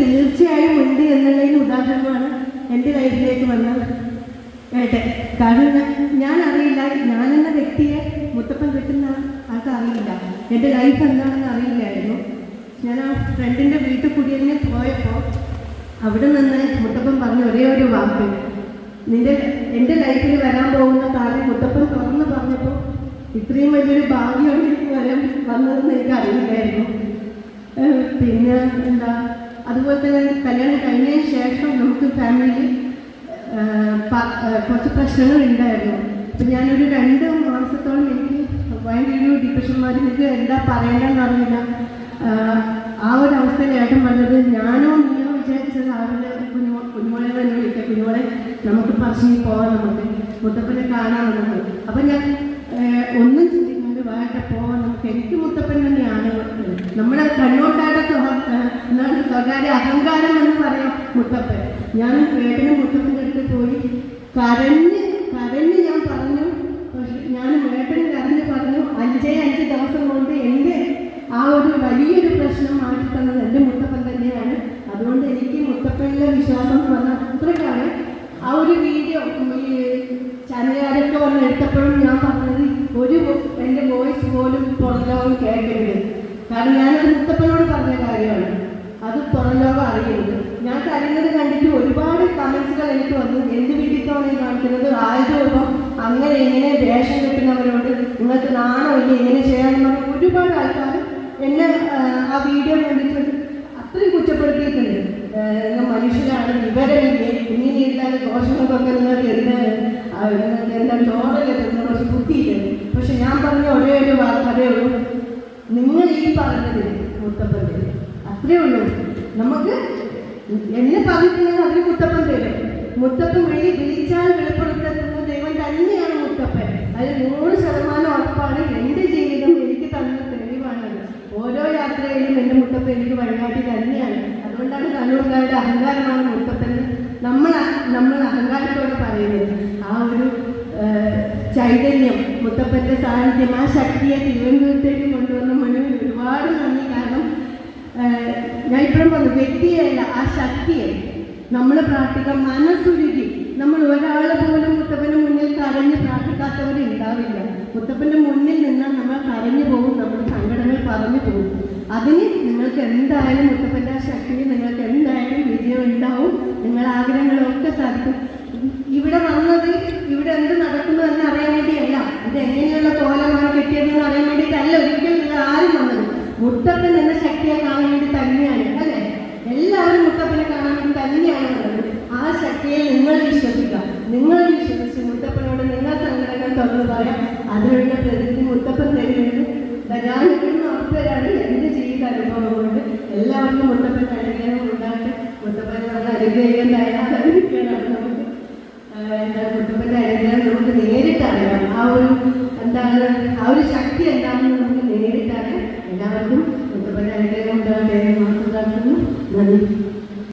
തീർച്ചയായും ഉണ്ട് എന്നുള്ളതിന് ഉദാഹരണമാണ് എന്റെ ലൈഫിലേക്ക് വന്ന ഏട്ടെ കാരണം ഞാൻ- അറിയില്ല ഞാനെന്ന വ്യക്തിയെ മുത്തപ്പൻ കിട്ടുന്ന ആൾക്ക് അറിയില്ല എന്റെ ലൈഫ് എന്താണെന്ന് അറിയില്ലായിരുന്നു. ഞാൻ ആ ഫ്രണ്ടിന്റെ വീട്ടിൽ കുടിയലിന് പോയപ്പോൾ അവിടെ നിന്ന് മുത്തപ്പൻ പറഞ്ഞ ഒരേ ഒരു വാക്ക്. നിന്റെ എന്റെ ലൈഫിൽ വരാൻ പോകുന്ന കാര്യം മുത്തപ്പൻ തുറന്ന് പറഞ്ഞപ്പോൾ ഇത്രയും വലിയൊരു ഭാഗ്യം എനിക്ക് വരാൻ വന്നതെന്ന് എനിക്ക് അറിയില്ലായിരുന്നു പിന്നെ എന്താ? അതുപോലെ തന്നെ കല്യാണം കഴിഞ്ഞതിന് ശേഷം നമുക്ക് ഫാമിലിയിൽ കുറച്ച് പ്രശ്നങ്ങൾ ഉണ്ടായിരുന്നു. അപ്പം ഞാനൊരു രണ്ട് മാസത്തോളം എനിക്ക് ഭയങ്കര മാറി എനിക്ക് എന്താ പറയേണ്ടതെന്ന് അറിയില്ല. ആ ഒരു അവസ്ഥയിൽ ഏട്ടൻ പറഞ്ഞത് ഞാനോ നീയോ വിചാരിച്ചത് അവരുടെ കുഞ്ഞു കുഞ്ഞുമോളെ തന്നെ വിളിക്കാം. കുഞ്ഞുമോളെ നമുക്ക് പറശ്ശിനി പോവാം നമുക്ക്. മുത്തപ്പനെ കാണാം നമുക്ക്. അപ്പം ഞാൻ ഒന്നും ചിന്തിക്കുന്നുണ്ട് വേണ്ട പോവാം നമുക്ക്. എനിക്ക് മുത്തപ്പൻ തന്നെയാണ്. നമ്മുടെ എന്താണ് സ്വകാര്യ അഹങ്കാരം എന്ന് പറയാം മുത്തപ്പൻ. ഞാൻ ഏട്ടനും മുത്തപ്പന്റെ പോയി കരഞ്ഞ് കരഞ്ഞ് ഞാൻ പറഞ്ഞു ഞാൻ ഏട്ടന് കരഞ്ഞ് പറഞ്ഞു അഞ്ചേ അഞ്ച് ദിവസം കൊണ്ട് എന്റെ ആ ഒരു വലിയൊരു പ്രശ്നം മാറ്റി തന്നത് എന്റെ മുത്തപ്പൻ തന്നെയാണ്. അതുകൊണ്ട് എനിക്ക് മുത്തപ്പനിലെ വിശ്വാസം എന്ന് പറഞ്ഞാൽ ആ ഒരു വീഡിയോ ഈ ചാനലുകാരൊക്കെ വന്ന് എടുത്തപ്പോഴും ഞാൻ പറഞ്ഞത് ഒരു എന്റെ വോയിസ് പോലും പുറം ലോകം കേൾക്കരുത് കാരണം ഞാനത് മുത്തപ്പനോട് പറഞ്ഞ കാര്യമാണ് അത് പുറം ലോകം അറിയരുത് ഞാൻ കരയുന്നത് കണ്ടിട്ട് ഒരുപാട് കമൻസുകൾ എനിക്ക് വന്നു എന്ത് വീട്ടിലാണ് ഈ കാണിക്കുന്നത്? ആയത് രൂപം. അങ്ങനെ എങ്ങനെ വേഷം കിട്ടുന്നവരോട് നിങ്ങൾക്ക് നാണോ ഇനി ഇങ്ങനെ ചെയ്യാമെന്ന് പറഞ്ഞ് ഒരുപാട് ആൾക്കാർ എന്നെ ആ, വീഡിയോ കണ്ടിട്ട് അത്രയും കുറ്റപ്പെടുത്തിയിട്ടുണ്ട്. മനുഷ്യരാണ്. വിവരമില്ലേ? ഇങ്ങനെ ഇരുന്നാൽ ദോഷങ്ങൾക്കൊക്കെ നിങ്ങൾക്ക് എന്ത് നിങ്ങൾക്ക് എന്താ ചോറല്ലേ കുറച്ച് ബുദ്ധിയില്ല? പക്ഷെ ഞാൻ പറഞ്ഞ ഒരേ ഒരു വാക്കതേ ഉള്ളൂ നിങ്ങൾ ഈ പറഞ്ഞത് തരും അത്രേ ഉള്ളൂ. നമുക്ക് എന്നെ പറഞ്ഞിട്ടുണ്ടെങ്കിൽ അതിന് മുത്തപ്പൻ തരും മുത്തപ്പൻ വിളി വിളിച്ചാൽ വെളിപ്പെടുത്തുന്ന ദൈവം തന്നെയാണ് മുത്തപ്പൻ. അതിൽ നൂറ് ശതമാനം ഉറപ്പാണ് എന്റെ ജീവിതം എനിക്ക് തന്ന തെളിവാണ്. ഓരോ യാത്രയിലും എന്റെ മുത്തപ്പൻ എനിക്ക് വഴികാട്ടി തന്നെയാണ്. അതുകൊണ്ടാണ് കണ്ണൂർക്കാരുടെ അഹങ്കാരമാണ് മുത്തപ്പൻ നമ്മൾ നമ്മൾ അഹങ്കാരത്തോടെ പറയുന്നത്. ആ ഒരു ചൈതന്യം മുത്തപ്പന്റെ സാന്നിധ്യം ആ ശക്തിയെ തിരുവനന്തപുരത്തേക്ക് കൊണ്ടുവന്ന മുന്നിൽ ഒരുപാട് നന്ദി. കാരണം ഞാൻ ഇപ്പോഴും പറഞ്ഞു വ്യക്തിയല്ല ആ ശക്തിയെ. നമ്മൾ പ്രാർത്ഥിക്കാൻ മനസ്സുരുകി നമ്മൾ ഒരാൾ പോലും മുത്തപ്പന്റെ മുന്നിൽ കരഞ്ഞ് പ്രാർത്ഥിക്കാത്തവർ ഉണ്ടാവില്ല. മുത്തപ്പന്റെ മുന്നിൽ നിന്നാൽ നമ്മൾ കരഞ്ഞു പോകും നമ്മുടെ സങ്കടങ്ങൾ പറഞ്ഞു പോകും. അതിന് നിങ്ങൾക്ക് എന്തായാലും മുത്തപ്പന്റെ ശക്തിയിൽ നിങ്ങൾക്ക് എന്തായാലും വിജയം ഉണ്ടാവും. നിങ്ങൾ ആഗ്രഹങ്ങളൊക്കെ സാധിക്കും. ഇവിടെ വന്നത് ഇവിടെ എന്ത് നടക്കുന്നു എന്ന് അറിയാൻ വേണ്ടിയല്ല. ഇത് എങ്ങനെയുള്ള കോലമാണ് കിട്ടിയതെന്ന് അറിയാൻ വേണ്ടിയിട്ടല്ല ഒരിക്കലും നിങ്ങൾ ആരും വന്നത്. മുത്തപ്പൻ എന്ന ശക്തിയെ കാണാൻ വേണ്ടി തന്നെയാണ് അല്ലേ എല്ലാവരും മുത്തപ്പനെ കാണാൻ വേണ്ടി തന്നെയാണ് വന്നത് ആ ശക്തിയെ നിങ്ങൾ വിശ്വസിക്കുക നിങ്ങൾ വിശ്വസിച്ച് മുത്തപ്പനോട് നിങ്ങൾ സങ്കടങ്ങൾ തുറന്നു പറയാം. അതിനുള്ള പ്രതിനിധി മുത്തപ്പൻ തരുമെന്ന് ഇവിടുന്ന് ഉറപ്പുവരാണ് എന്റെ ജീവിത അനുഭവം കൊണ്ട്. എല്ലാവർക്കും മുത്തപ്പൻ അനുഗ്രഹം ഉണ്ടാക്കി മുത്തപ്പൻ നമ്മൾ അനുഗ്രഹിക്കാൻ തയ്യാറായിരിക്കാനാണ് നമുക്ക് എന്താ മുത്തപ്പന്റെ അനുഗ്രഹം നമുക്ക് നേരിട്ട് അറിയാം. ആ ഒരു എന്താണ് ആ ഒരു ശക്തി എന്താണെന്ന് നമുക്ക് നേരിട്ട് അറിയാം എല്ലാവർക്കും മുത്തപ്പന്റെ അനുഗ്രഹം മാത്രം നന്ദി.